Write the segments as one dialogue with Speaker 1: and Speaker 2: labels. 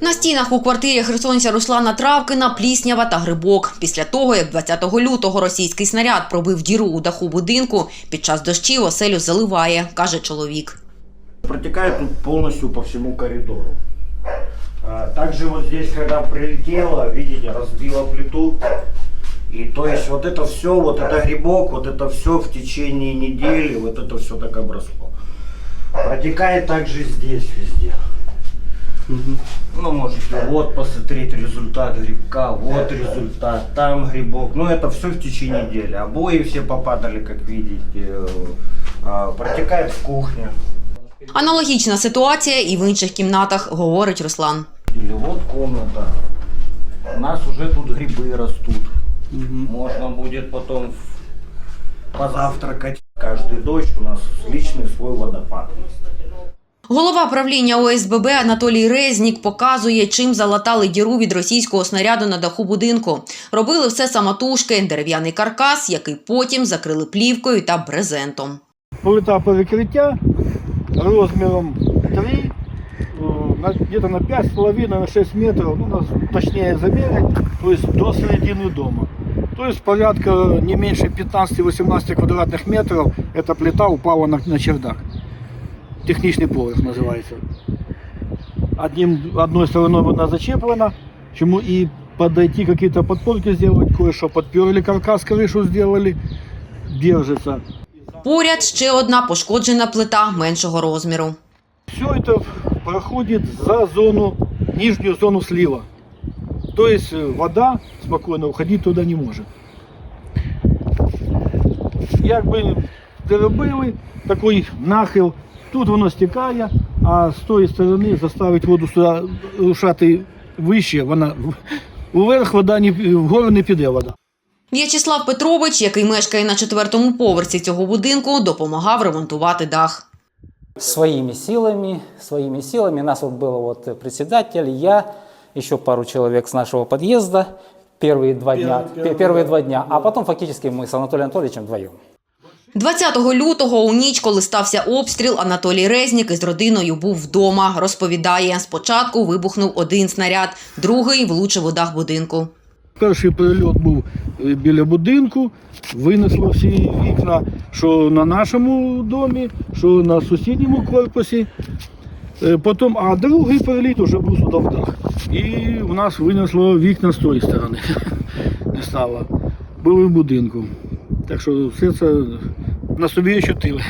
Speaker 1: На стінах у квартирі херсонця Руслана Травкина пліснява та грибок. Після того, як 20 лютого російський снаряд пробив діру у даху будинку, під час дощів оселю заливає, каже чоловік.
Speaker 2: Протекает тут полностью по всему коридору. А, Также вот здесь, когда прилетело, видите, разбило плиту. И то есть вот это все, вот это грибок, вот это все в течение недели, вот это все так обросло. Протекает также здесь везде. Ну, можете вот посмотреть результат грибка, вот результат, там грибок. Ну, это все в течение недели. Обои все попадали, как видите. А, Протекает в кухне.
Speaker 1: Аналогічна ситуація і в інших кімнатах, говорить Руслан.
Speaker 2: Или вот комната. У нас уже тут грибы растут. Можно будет потом в- позавтракать. Каждый дождь у нас личный свой водопад есть.
Speaker 1: Голова правління ОСББ Анатолій Резнік показує, чим залатали діру від російського снаряду на даху будинку. Робили все самотужки, дерев'яний каркас, який потім закрили плівкою та брезентом.
Speaker 3: Плита перекриття розміром 3, на, где-то на 5,5 на 6 метров, ну, нас точнее замерить, то есть до середины дома. То есть порядка не меньше 15-18 квадратных метров эта плита упала на, на чердак. Техничный поверх называется. Одним, одной стороной она зачеплена, чему и подойти какие-то подпорки сделать, кое-что подперли, каркас, крышу сделали, держится.
Speaker 1: Поряд ще одна пошкоджена плита меншого розміру.
Speaker 3: Все это проходит за зону, нижнюю зону слива. То есть э, вода спокойно уходить туда не может. Якби де робили такий нахил, тут воно стікає, а з тої сторони заставить воду сюди рушати вище, вона вверх вода не, вгору не піде вода.
Speaker 1: В'ячеслав Петрович, який мешкає на четвертому поверсі цього будинку, допомагав ремонтувати дах.
Speaker 4: своими силами, своими силами. Нас вот был вот председатель, я, еще пару человек с нашего подъезда первые два дня, пе- первые два дня, а потом фактически мы с Анатолием Анатольевичем вдвоем.
Speaker 1: 20 лютого у ніч, коли стався обстріл, Анатолій Резнік із родиною був вдома. Розповідає, спочатку вибухнув один снаряд, другий влучив у дах будинку.
Speaker 3: Перший прильот був е, біля будинку, винесло всі вікна, що на нашому домі, що на сусідньому корпусі. Е, Потім, а другий приліт вже був сюди в дах. І у нас винесло вікна з тої сторони. Не стало. Були в будинку. Так що все це на собі ощутили.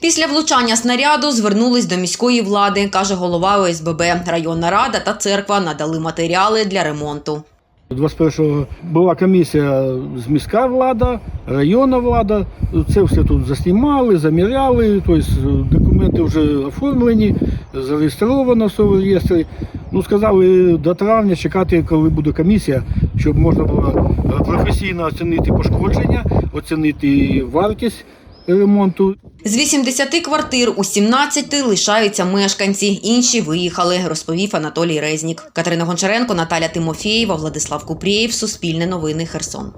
Speaker 1: Після влучання снаряду звернулись до міської влади, каже голова ОСББ. Районна рада та церква надали матеріали для ремонту.
Speaker 3: 21-го була комісія з міська влада, районна влада. Це все тут заснімали, заміряли, тобто документи вже оформлені, зареєстровано все в реєстрі. Ну, сказали до травня чекати, коли буде комісія, щоб можна було е, професійно оцінити пошкодження, оцінити вартість ремонту.
Speaker 1: З 80 квартир у 17 лишаються мешканці, інші виїхали, розповів Анатолій Резнік. Катерина Гончаренко, Наталя Тимофєєва, Владислав Купрієв, Суспільне новини, Херсон.